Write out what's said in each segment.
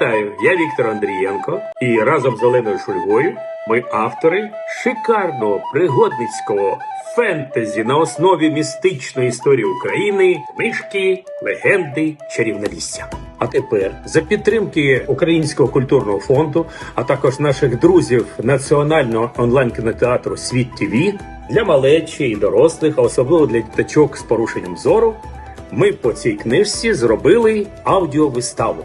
Вітаю, я Віктор Андрієнко, і разом з Оленою Шульгою ми автори шикарного пригодницького фентезі на основі містичної історії України, книжки, легенди, чарівнолісся. А тепер за підтримки Українського культурного фонду, а також наших друзів Національного онлайн кінотеатру Світ ТВ для малечі і дорослих, а особливо для діточок з порушенням зору, ми по цій книжці зробили аудіовиставу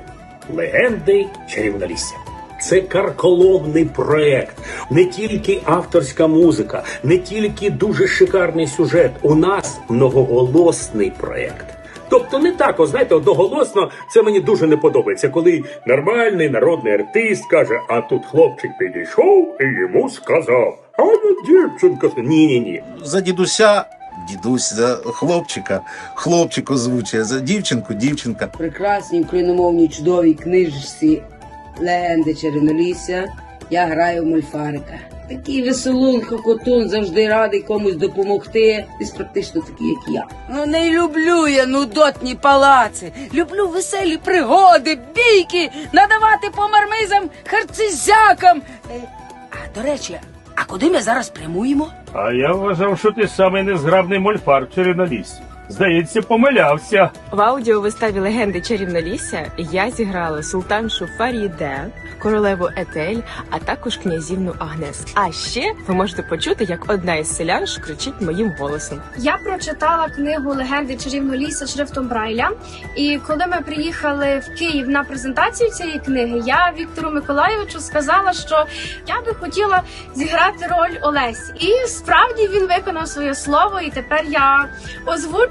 Легенди чарівнолісся. Це карколомний проект, не тільки авторська музика, не тільки дуже шикарний сюжет. У нас многоголосний проект. Тобто не так, о, знаєте, одноголосно це мені дуже не подобається, коли нормальний народний артист каже, а тут хлопчик підійшов і йому сказав, а ну дівчинка. Ні, ні, ні. за дідуся дідусь, за хлопчика хлопчик озвучує, за дівчинку дівчинка. прекрасній україномовній чудовій книжці Легенди Червонолісся я граю мольфарика. Такий веселун, хохотун, завжди радий комусь допомогти. Десь практично такий, як я. Ну не люблю я нудотні палаци. Люблю веселі пригоди, бійки, надавати по мармизам харцизякам. Е, А до речі, а куди ми зараз прямуємо? А я вважав, що ти самий незграбний мольфар в Червоноліссі. Здається, помилявся. В аудіовиставі легенди чарівнолісся я зіграла султаншу Фаріде, королеву Етель, а також князівну Агнес. А ще ви можете почути, як одна із селянш кричить моїм голосом. Я прочитала книгу Легенди чарівного ліса шрифтом Брайля. І коли ми приїхали в Київ на презентацію цієї книги, я Віктору Миколайовичу сказала, що я би хотіла зіграти роль Олесі. І справді він виконав своє слово, і тепер я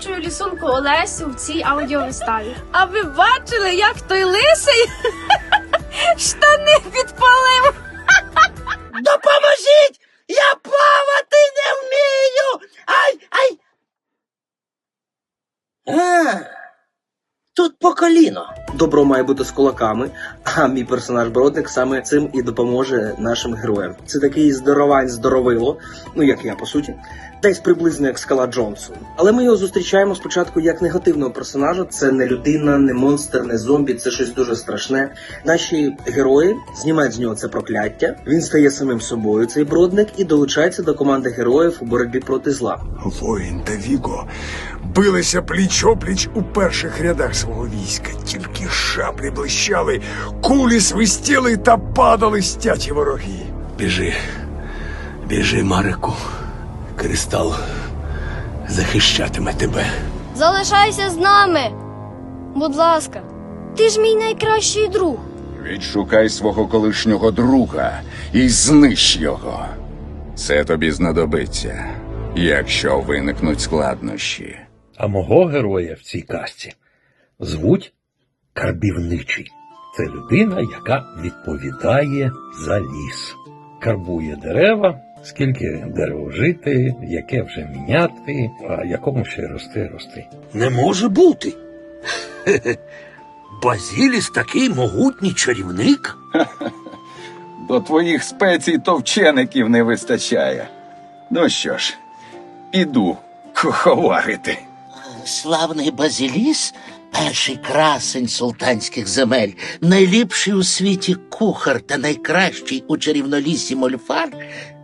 озвучую лісунку Олесю в цій аудіовиставі. А ви бачили, як той лисий штани підпалив? Допоможіть! Я плавати не вмію! Ай, ай! А, тут по коліно. Добро має бути з кулаками, а мій персонаж Бродник саме цим і допоможе нашим героям. Це такий здоровань здоровило, ну як я по суті, десь приблизно як скала Джонсон. Але ми його зустрічаємо спочатку як негативного персонажа. Це не людина, не монстр, не зомбі, це щось дуже страшне. Наші герої знімають з нього це прокляття. Він стає самим собою, цей бродник, і долучається до команди героїв у боротьбі проти зла. Воїн та Віго билися пліч-опліч у перших рядах свого війська. Тільки шаблі блищали, кулі свистіли та падали стяті вороги. Біжи, біжи, Марику. Кристал захищатиме тебе. Залишайся з нами. Будь ласка, ти ж мій найкращий друг. Відшукай свого колишнього друга і знищ його. Це тобі знадобиться, якщо виникнуть складнощі. А мого героя в цій казці звуть Карбівничий. Це людина, яка відповідає за ліс. Карбує дерева, скільки дерево жити, яке вже міняти, а якому ще рости, рости. Не може бути. Базіліс такий могутній чарівник. До твоїх спецій товчеників не вистачає. Ну що ж, піду куховарити. Славний Базіліс, перший красень султанських земель, найліпший у світі кухар та найкращий у чарівнолісі мольфар,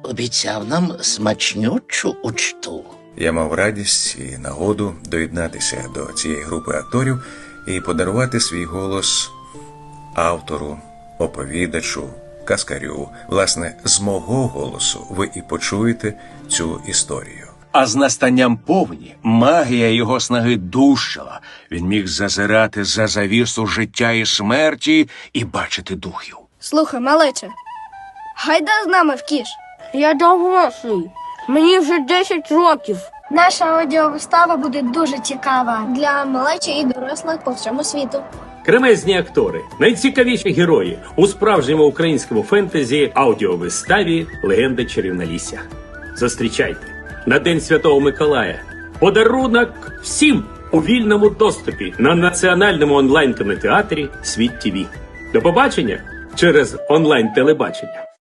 обіцяв нам смачнючу учту. Я мав радість і нагоду доєднатися до цієї групи акторів і подарувати свій голос автору, оповідачу, каскарю. Власне, з мого голосу ви і почуєте цю історію. А з настанням повні магія його снаги дужчала. Він міг зазирати за завісу життя і смерті і бачити духів. Слухай, малече, гайда з нами в кіш. Я дорослий. Мені вже 10 років. Наша аудіовистава буде дуже цікава для малечі і дорослих по всьому світу. Кремезні актори, найцікавіші герої у справжньому українському фентезі аудіовиставі Легенда чарівнолісся. Зустрічайте на День Святого Миколая. Подарунок всім у вільному доступі на національному онлайн кінотеатрі Світ ТВ. До побачення через онлайн телебачення.